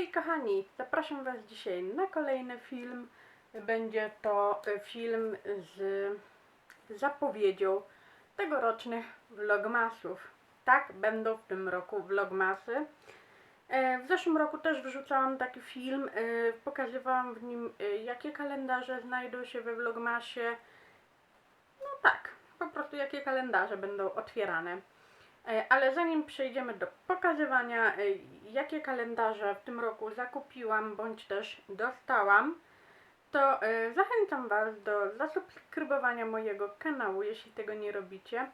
Hej kochani, zapraszam Was dzisiaj na kolejny film. Będzie to e, film z zapowiedzią tegorocznych vlogmasów. Tak, będą w tym roku vlogmasy. E, W zeszłym roku też wrzucałam taki film, e, pokazywałam w nim jakie kalendarze znajdą się we vlogmasie. No tak, po prostu jakie kalendarze będą otwierane. E, Ale zanim przejdziemy do pokazywania, e, jakie kalendarze w tym roku zakupiłam bądź też dostałam, to e, zachęcam Was do zasubskrybowania mojego kanału, jeśli tego nie robicie,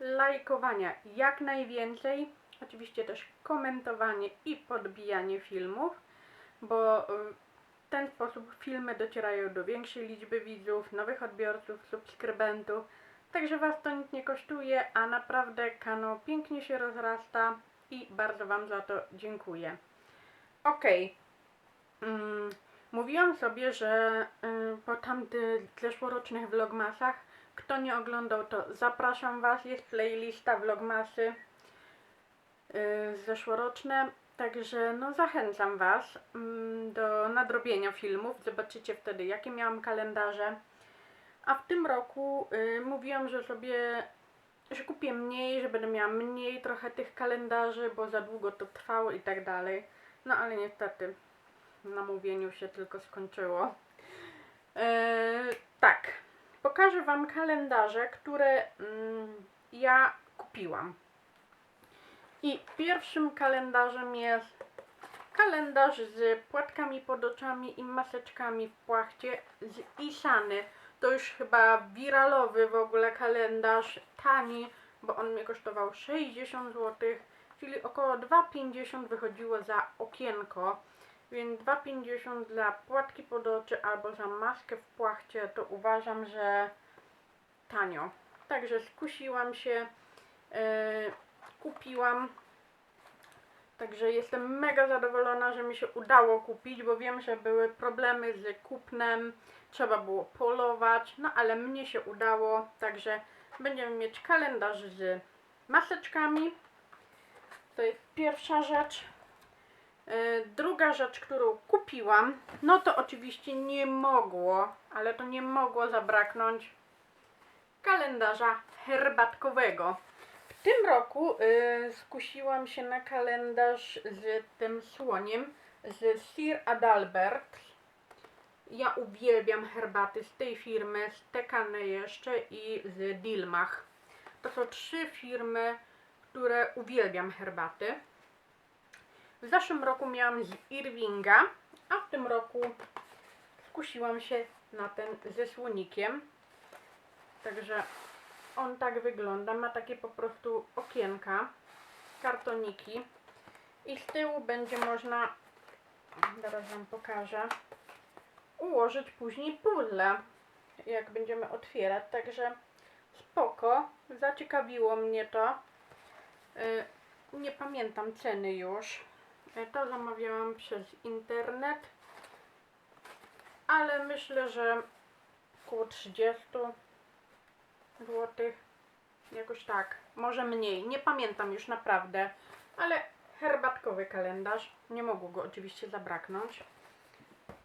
lajkowania jak najwięcej, oczywiście też komentowanie i podbijanie filmów, bo w ten sposób filmy docierają do większej liczby widzów, nowych odbiorców, subskrybentów. Także Was to nic nie kosztuje, a naprawdę kanał pięknie się rozrasta i bardzo Wam za to dziękuję. Okej. Mm, mówiłam sobie, że y, po tamtych zeszłorocznych vlogmasach, kto nie oglądał, to zapraszam Was. Jest playlista vlogmasy y, zeszłoroczne. Także no zachęcam Was mm, do nadrobienia filmów. Zobaczycie wtedy, jakie miałam kalendarze. A w tym roku y, mówiłam, że sobie, że kupię mniej, że będę miała mniej trochę tych kalendarzy, bo za długo to trwało i tak dalej. No ale niestety na mówieniu się tylko skończyło. E, tak, pokażę Wam kalendarze, które mm, ja kupiłam. I pierwszym kalendarzem jest kalendarz z płatkami pod oczami i maseczkami w płachcie z Isany. To już chyba wiralowy w ogóle kalendarz, tani, bo on mnie kosztował 60 zł, czyli około 2,50 wychodziło za okienko. Więc 2,50 dla płatki pod oczy albo za maskę w płachcie to uważam, że tanio. Także skusiłam się, yy, kupiłam. Także jestem mega zadowolona, że mi się udało kupić, bo wiem, że były problemy z kupnem, trzeba było polować, no ale mnie się udało, także będziemy mieć kalendarz z maseczkami. To jest pierwsza rzecz. Yy, Druga rzecz, którą kupiłam, no to oczywiście nie mogło, ale to nie mogło zabraknąć kalendarza herbatkowego. W tym roku y, skusiłam się na kalendarz z tym słoniem z Sir Adalbert. Ja uwielbiam herbaty z tej firmy, z Tekane jeszcze i z Dilmach. To są trzy firmy, które uwielbiam herbaty. W zeszłym roku miałam z Irvinga, a w tym roku skusiłam się na ten ze słonikiem. Także on tak wygląda. Ma takie po prostu okienka, kartoniki. I z tyłu będzie można, zaraz Wam pokażę, ułożyć później puzzle, jak będziemy otwierać. Także spoko. Zaciekawiło mnie to. Y, Nie pamiętam ceny już. Y, To zamawiałam przez internet. Ale myślę, że około 30 złotych. Jakoś tak. Może mniej. Nie pamiętam już naprawdę. Ale herbatkowy kalendarz. Nie mogło go oczywiście zabraknąć.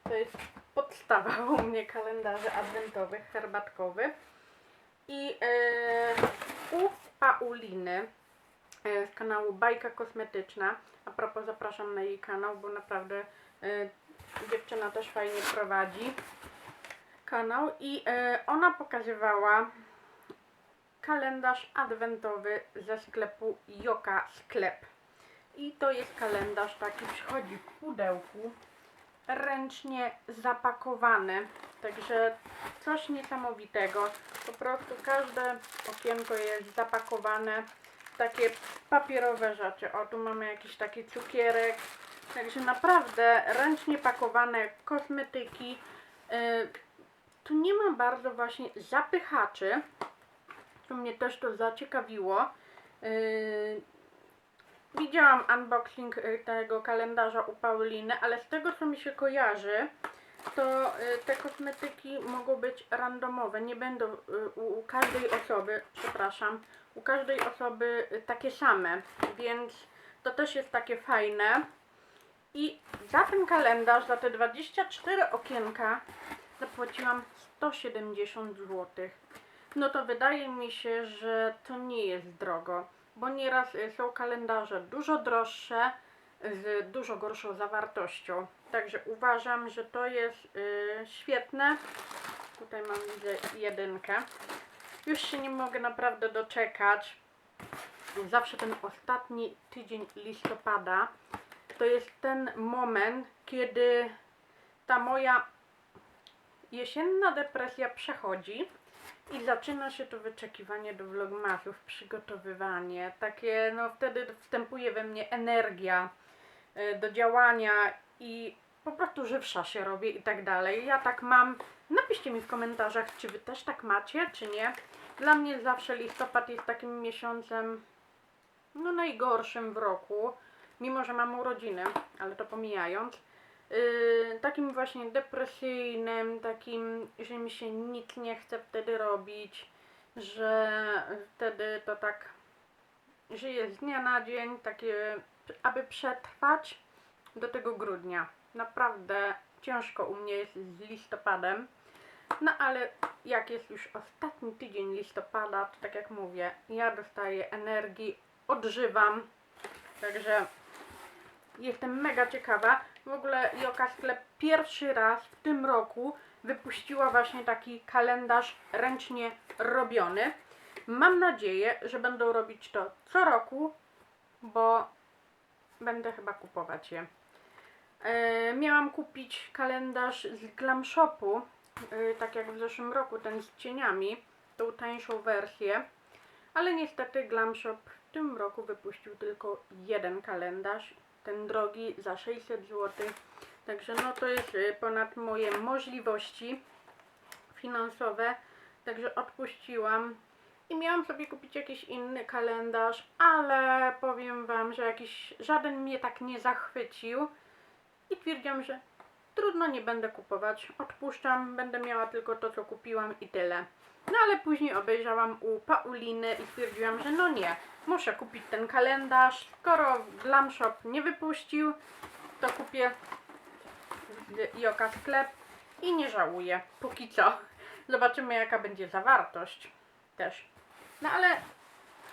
To jest podstawa u mnie kalendarzy adwentowych, herbatkowy. I e, u Pauliny e, z kanału Bajka Kosmetyczna. A propos zapraszam na jej kanał, bo naprawdę e, dziewczyna też fajnie prowadzi kanał i e, ona pokazywała kalendarz adwentowy ze sklepu Joka Sklep. I to jest kalendarz taki, przychodzi w pudełku, ręcznie zapakowany. Także coś niesamowitego. Po prostu każde okienko jest zapakowane w takie papierowe rzeczy. O, tu mamy jakiś taki cukierek. Także naprawdę ręcznie pakowane kosmetyki. Yy, tu nie ma bardzo właśnie zapychaczy. To mnie też to zaciekawiło. Yy, widziałam unboxing y, tego kalendarza u Pauliny, ale z tego co mi się kojarzy, to y, te kosmetyki mogą być randomowe. Nie będą y, u, każdej osoby, przepraszam, u każdej osoby takie same, więc to też jest takie fajne. I za ten kalendarz, za te 24 okienka zapłaciłam 170 zł. No to wydaje mi się, że to nie jest drogo, bo nieraz y, są kalendarze dużo droższe, z dużo gorszą zawartością. Także uważam, że to jest y, świetne. Tutaj mam widzę jedynkę. Już się nie mogę naprawdę doczekać. Zawsze ten ostatni tydzień listopada to jest ten moment, kiedy ta moja jesienna depresja przechodzi i zaczyna się to wyczekiwanie do vlogmasów, przygotowywanie. Takie, no wtedy wstępuje we mnie energia y, do działania i po prostu żywsza się robię i tak dalej. Ja tak mam. Napiszcie mi w komentarzach, czy wy też tak macie, czy nie. Dla mnie zawsze listopad jest takim miesiącem no najgorszym w roku, mimo że mam urodziny, ale to pomijając. Yy, takim właśnie depresyjnym, takim, że mi się nic nie chce wtedy robić, że wtedy to tak żyję z dnia na dzień, takie, aby przetrwać do tego grudnia. Naprawdę ciężko u mnie jest z listopadem. No ale jak jest już ostatni tydzień listopada, to tak jak mówię, ja dostaję energii, odżywam. Także jestem mega ciekawa. W ogóle Joka Sklep pierwszy raz w tym roku wypuściła właśnie taki kalendarz ręcznie robiony. Mam nadzieję, że będą robić to co roku, bo będę chyba kupować je. E, miałam kupić kalendarz z Glam Shopu, e, tak jak w zeszłym roku, ten z cieniami, tą tańszą wersję, ale niestety Glam Shop w tym roku wypuścił tylko jeden kalendarz, ten drogi za 600 zł, także no to jest e, ponad moje możliwości finansowe, także odpuściłam. I miałam sobie kupić jakiś inny kalendarz, ale powiem Wam, że jakiś żaden mnie tak nie zachwycił. I twierdziłam, że trudno nie będę kupować, odpuszczam, będę miała tylko to, co kupiłam i tyle. No ale później obejrzałam u Pauliny i stwierdziłam, że no nie, muszę kupić ten kalendarz, skoro Glam Shop nie wypuścił, to kupię Joka Sklep i nie żałuję, póki co. Zobaczymy jaka będzie zawartość też. No ale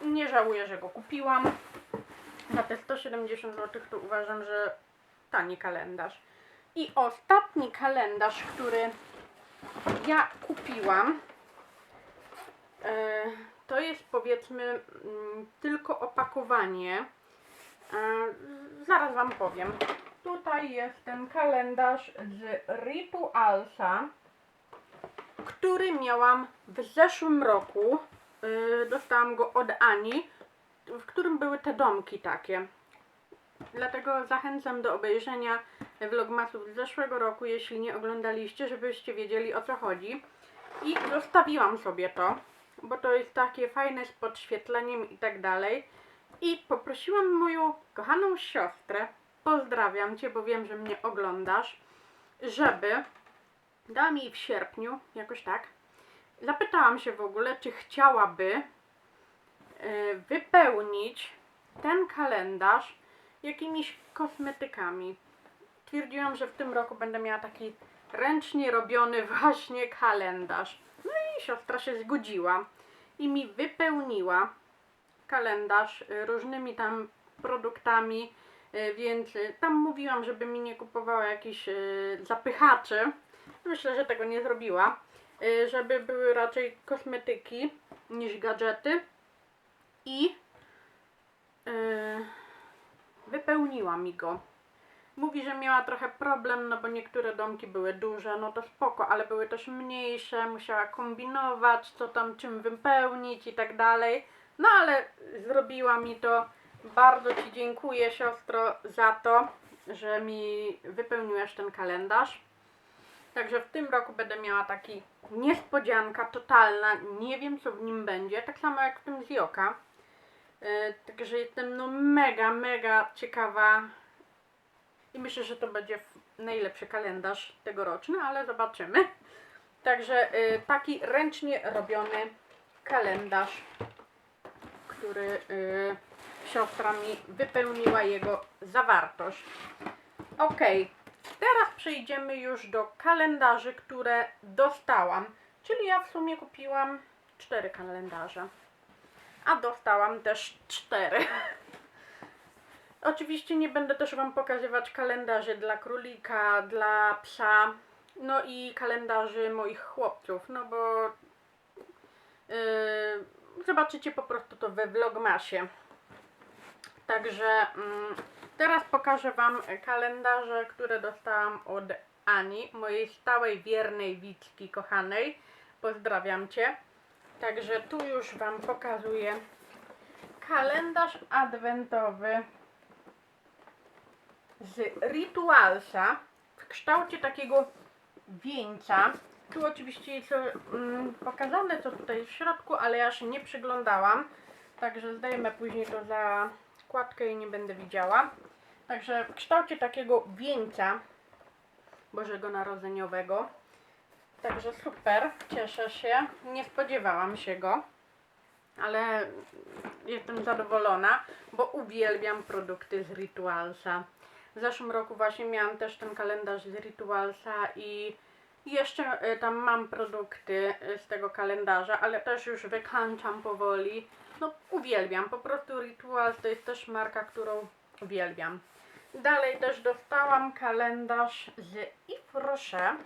nie żałuję, że go kupiłam. Na te 170 zł to uważam, że tani kalendarz. I ostatni kalendarz, który ja kupiłam, e, to jest powiedzmy mm, tylko opakowanie. E, Zaraz Wam powiem. Tutaj jest ten kalendarz z Ritualsa, który miałam w zeszłym roku. E, Dostałam go od Ani, w którym były te domki takie. Dlatego zachęcam do obejrzenia vlogmasów z zeszłego roku, jeśli nie oglądaliście, żebyście wiedzieli o co chodzi. I zostawiłam sobie to, bo to jest takie fajne z podświetleniem i tak dalej. I poprosiłam moją kochaną siostrę, pozdrawiam Cię, bo wiem, że mnie oglądasz, żeby dała mi w sierpniu, jakoś tak, zapytałam się w ogóle, czy chciałaby y, wypełnić ten kalendarz jakimiś kosmetykami. Twierdziłam, że w tym roku będę miała taki ręcznie robiony właśnie kalendarz. No i siostra się zgodziła i mi wypełniła kalendarz y, różnymi tam produktami, y, więc y, tam mówiłam, żeby mi nie kupowała jakichś zapychaczy. Myślę, że tego nie zrobiła. Żeby były raczej kosmetyki niż gadżety. I y, wypełniła mi go. Mówi, że miała trochę problem, no bo niektóre domki były duże, no to spoko, ale były też mniejsze, musiała kombinować, co tam czym wypełnić i tak dalej. No ale zrobiła mi to. Bardzo Ci dziękuję, siostro, za to, że mi wypełniłaś ten kalendarz. Także w tym roku będę miała taki niespodzianka totalna. Nie wiem, co w nim będzie. Tak samo jak w tym z Joka. Yy, Także jestem no mega, mega ciekawa i myślę, że to będzie najlepszy kalendarz tegoroczny, ale zobaczymy. Także y, taki ręcznie robiony kalendarz, który y, siostra mi wypełniła jego zawartość. Okej, teraz przejdziemy już do kalendarzy, które dostałam. Czyli ja w sumie kupiłam cztery kalendarze. A dostałam też cztery. Oczywiście nie będę też Wam pokazywać kalendarzy dla królika, dla psa, no i kalendarzy moich chłopców, no bo yy, zobaczycie po prostu to we vlogmasie. Także mm, teraz pokażę Wam kalendarze, które dostałam od Ani, mojej stałej, wiernej widzki kochanej. Pozdrawiam Cię. Także tu już Wam pokazuję kalendarz adwentowy z Ritualsa w kształcie takiego wieńca. Tu oczywiście jest mm, pokazane co tutaj w środku, ale ja się nie przyglądałam. Także zdajemy później to za kładkę i nie będę widziała. Także w kształcie takiego wieńca Bożego Narodzeniowego. Także super, cieszę się. Nie spodziewałam się go, ale jestem zadowolona, bo uwielbiam produkty z Ritualsa. W zeszłym roku właśnie miałam też ten kalendarz z Ritualsa i jeszcze y, tam mam produkty y, z tego kalendarza, ale też już wykańczam powoli. No uwielbiam, po prostu Rituals to jest też marka, którą uwielbiam. Dalej też dostałam kalendarz z Yves Rocher.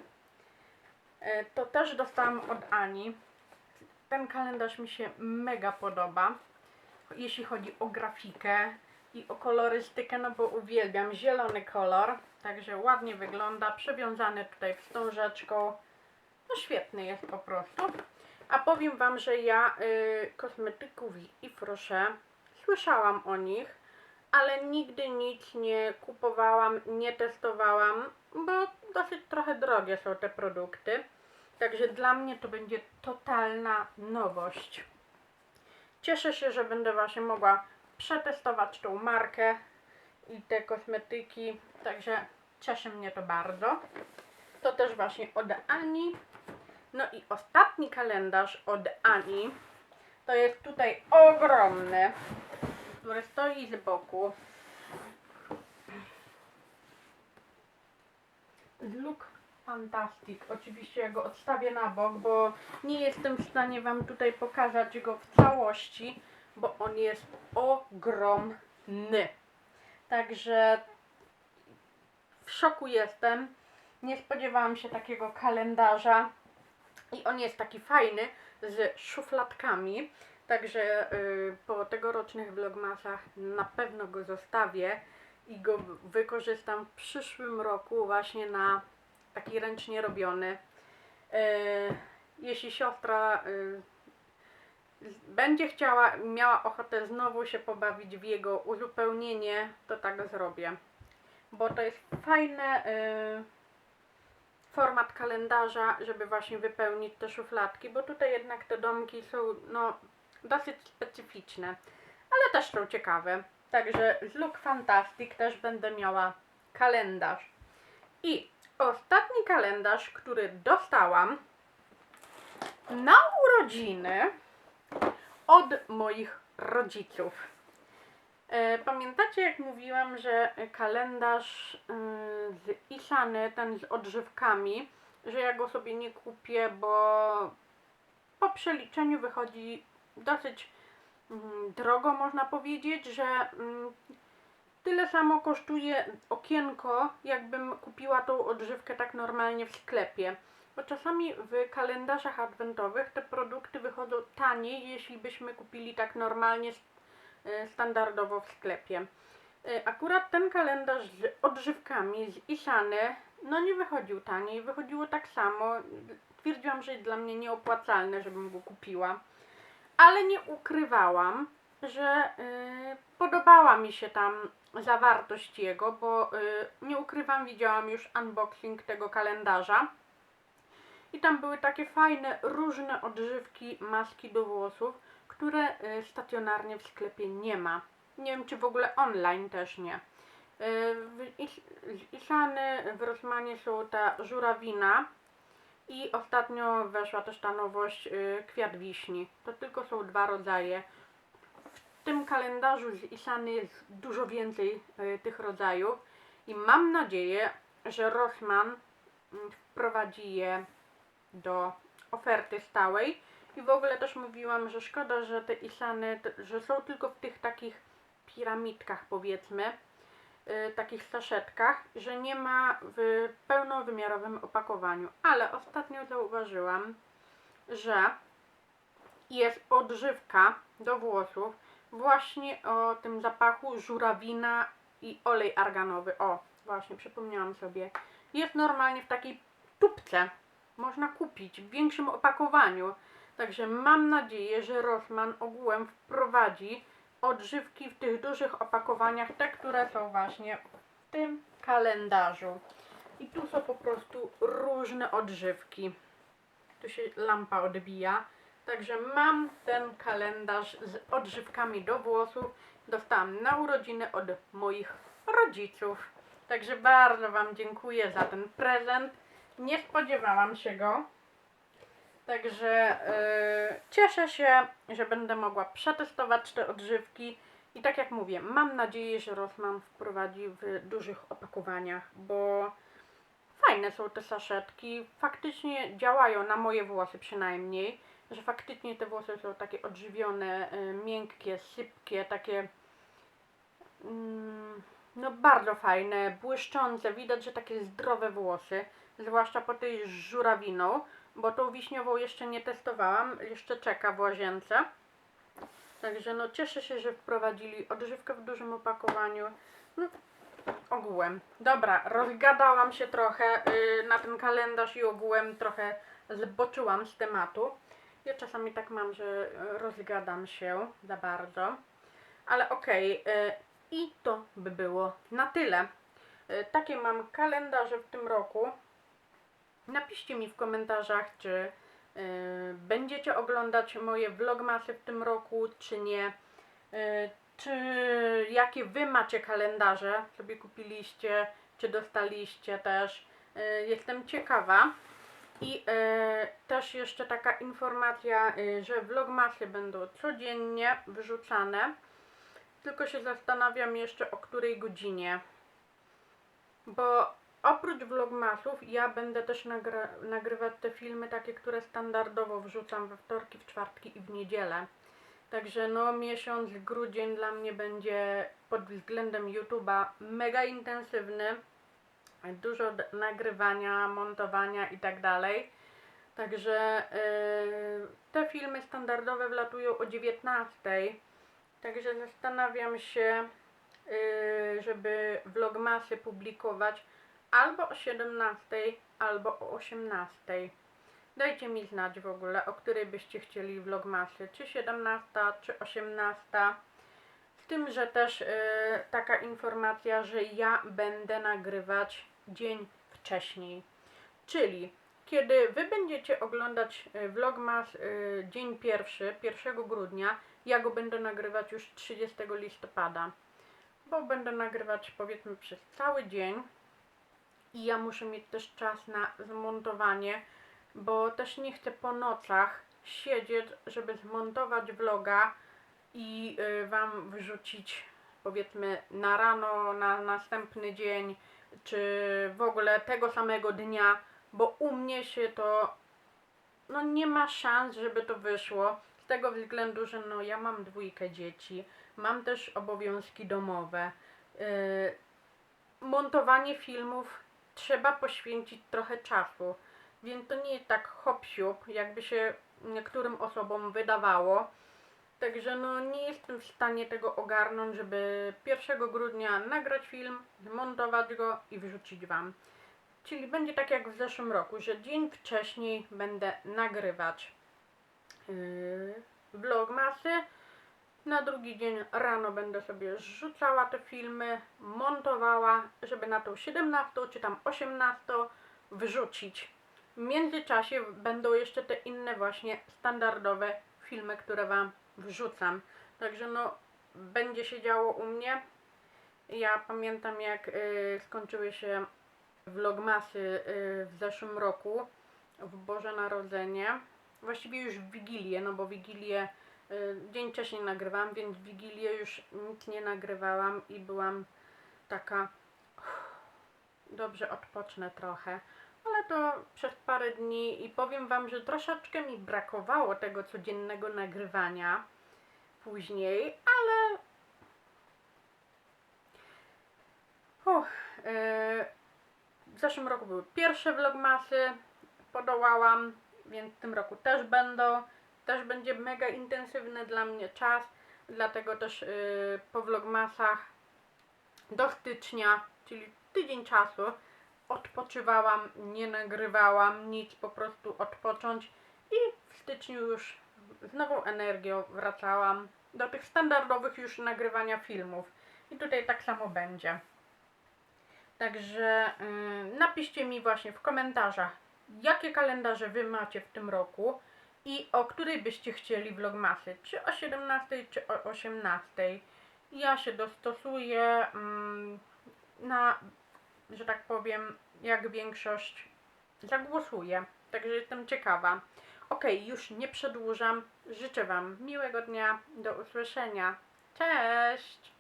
E, To też dostałam od Ani. Ten kalendarz mi się mega podoba, jeśli chodzi o grafikę i o kolorystykę, no bo uwielbiam zielony kolor, także ładnie wygląda, przywiązany tutaj wstążeczką. No świetny jest po prostu. A powiem Wam, że ja y, kosmetyków i proszę, słyszałam o nich, ale nigdy nic nie kupowałam, nie testowałam, bo dosyć trochę drogie są te produkty. Także dla mnie to będzie totalna nowość. Cieszę się, że będę właśnie mogła przetestować tą markę i te kosmetyki, także cieszy mnie to bardzo. To też właśnie od Ani. No i ostatni kalendarz od Ani to jest tutaj ogromny, który stoi z boku. Look Fantastic. Oczywiście ja go odstawię na bok, bo nie jestem w stanie Wam tutaj pokazać go w całości, bo on jest ogromny. Także w szoku jestem. Nie spodziewałam się takiego kalendarza. I on jest taki fajny z szufladkami. Także y, po tegorocznych vlogmasach na pewno go zostawię i go wykorzystam w przyszłym roku właśnie na taki ręcznie robiony. E, jeśli siostra y, będzie chciała, miała ochotę znowu się pobawić w jego uzupełnienie, to tak zrobię. Bo to jest fajne y, format kalendarza, żeby właśnie wypełnić te szufladki, bo tutaj jednak te domki są no dosyć specyficzne, ale też są ciekawe. Także z Look Fantastic też będę miała kalendarz. I ostatni kalendarz, który dostałam na urodziny od moich rodziców. E, Pamiętacie, jak mówiłam, że kalendarz y, z Isany, ten z odżywkami, że ja go sobie nie kupię, bo po przeliczeniu wychodzi dosyć drogo, można powiedzieć, że mm, tyle samo kosztuje okienko, jakbym kupiła tą odżywkę tak normalnie w sklepie. Bo czasami w kalendarzach adwentowych te produkty wychodzą taniej, jeśli byśmy kupili tak normalnie e, standardowo w sklepie. E, Akurat ten kalendarz z odżywkami z Isany, no nie wychodził taniej, wychodziło tak samo. Twierdziłam, że jest dla mnie nieopłacalne, żebym go kupiła. Ale nie ukrywałam, że y, podobała mi się tam zawartość jego, bo y, nie ukrywam, widziałam już unboxing tego kalendarza. I tam były takie fajne, różne odżywki, maski do włosów, które y, stacjonarnie w sklepie nie ma. Nie wiem, czy w ogóle online też nie. Y, Is- z Isany w Rosmanie są ta żurawina i ostatnio weszła też ta nowość y, kwiat wiśni. To tylko są dwa rodzaje. W tym kalendarzu z Isany jest dużo więcej y, tych rodzajów. i mam nadzieję, że Rossmann mm, wprowadzi je do oferty stałej. I w ogóle też mówiłam, że szkoda, że te Isany, że są tylko w tych takich piramidkach powiedzmy, takich saszetkach, że nie ma w pełnowymiarowym opakowaniu. Ale ostatnio zauważyłam, że jest odżywka do włosów właśnie o tym zapachu żurawina i olej arganowy. O, właśnie przypomniałam sobie. Jest normalnie w takiej tubce. Można kupić w większym opakowaniu. Także mam nadzieję, że Rossmann ogółem wprowadzi odżywki w tych dużych opakowaniach, te, które są właśnie w tym kalendarzu. I tu są po prostu różne odżywki. Tu się lampa odbija. Także mam ten kalendarz z odżywkami do włosów. Dostałam na urodziny od moich rodziców. Także bardzo Wam dziękuję za ten prezent. Nie spodziewałam się go. Także yy, cieszę się, że będę mogła przetestować te odżywki. I tak jak mówię, mam nadzieję, że Rossmann wprowadzi w dużych opakowaniach, bo fajne są te saszetki. Faktycznie działają na moje włosy przynajmniej, że faktycznie te włosy są takie odżywione, y, miękkie, sypkie, takie mm, no bardzo fajne, błyszczące. Widać, że takie zdrowe włosy, zwłaszcza po tej żurawiną, bo tą wiśniową jeszcze nie testowałam, jeszcze czeka w łazience. Także no cieszę się, że wprowadzili odżywkę w dużym opakowaniu. No, ogółem. Dobra, rozgadałam się trochę y, na ten kalendarz i ogółem trochę zboczyłam z tematu. Ja czasami tak mam, że y, rozgadam się za bardzo. Ale okej, y, i to by było na tyle. Y, takie mam kalendarze w tym roku. Napiszcie mi w komentarzach, czy y, będziecie oglądać moje vlogmasy w tym roku, czy nie. Y, czy jakie wy macie kalendarze, sobie kupiliście, czy dostaliście też. Y, jestem ciekawa. I y, też jeszcze taka informacja, y, że vlogmasy będą codziennie wrzucane. Tylko się zastanawiam jeszcze o której godzinie. Bo oprócz vlogmasów ja będę też nagra- nagrywać te filmy takie, które standardowo wrzucam we wtorki, w czwartki i w niedzielę. Także no miesiąc grudzień dla mnie będzie pod względem YouTube'a mega intensywny. Dużo nagrywania, montowania i tak dalej. Także yy, te filmy standardowe wlatują o 19. Także zastanawiam się, yy, żeby vlogmasy publikować albo o 17, albo o 18. Dajcie mi znać w ogóle, o której byście chcieli vlogmasy, czy 17, czy 18. Z tym, że też yy, taka informacja, że ja będę nagrywać dzień wcześniej. Czyli kiedy wy będziecie oglądać y, vlogmas y, dzień pierwszy, 1 grudnia, ja go będę nagrywać już 30 listopada. Bo będę nagrywać powiedzmy przez cały dzień i ja muszę mieć też czas na zmontowanie, bo też nie chcę po nocach siedzieć, żeby zmontować vloga i y, wam wrzucić powiedzmy na rano, na następny dzień, czy w ogóle tego samego dnia, bo u mnie się to no nie ma szans, żeby to wyszło. Z tego względu, że no ja mam dwójkę dzieci, mam też obowiązki domowe. Yy, montowanie filmów trzeba poświęcić trochę czasu, więc to nie jest tak hop jakby się niektórym osobom wydawało. Także no nie jestem w stanie tego ogarnąć, żeby 1 grudnia nagrać film, zmontować go i wrzucić Wam. Czyli będzie tak jak w zeszłym roku, że dzień wcześniej będę nagrywać yy, vlogmasy. Na drugi dzień rano będę sobie rzucała te filmy, montowała, żeby na tą 17 czy tam 18 wrzucić. W międzyczasie będą jeszcze te inne właśnie standardowe filmy, które Wam wrzucam. Także no, będzie się działo u mnie. Ja pamiętam jak y, skończyły się vlogmasy y, w zeszłym roku, w Boże Narodzenie. Właściwie już w Wigilię, no bo Wigilię dzień wcześniej nagrywałam, więc w Wigilię już nic nie nagrywałam i byłam taka dobrze odpocznę trochę. Ale to przez parę dni i powiem Wam, że troszeczkę mi brakowało tego codziennego nagrywania później, ale. Yy, w zeszłym roku były pierwsze vlogmasy, podołałam, więc w tym roku też będą. Też będzie mega intensywny dla mnie czas, dlatego też yy, po vlogmasach do stycznia, czyli tydzień czasu, odpoczywałam, nie nagrywałam nic, po prostu odpocząć i w styczniu już z nową energią wracałam do tych standardowych już nagrywania filmów. I tutaj tak samo będzie. Także yy, napiszcie mi właśnie w komentarzach, jakie kalendarze wy macie w tym roku i o której byście chcieli vlogmasy, czy o 17, czy o 18. Ja się dostosuję mm, na, że tak powiem, jak większość zagłosuje. Także jestem ciekawa. Ok, już nie przedłużam. Życzę Wam miłego dnia. Do usłyszenia. Cześć!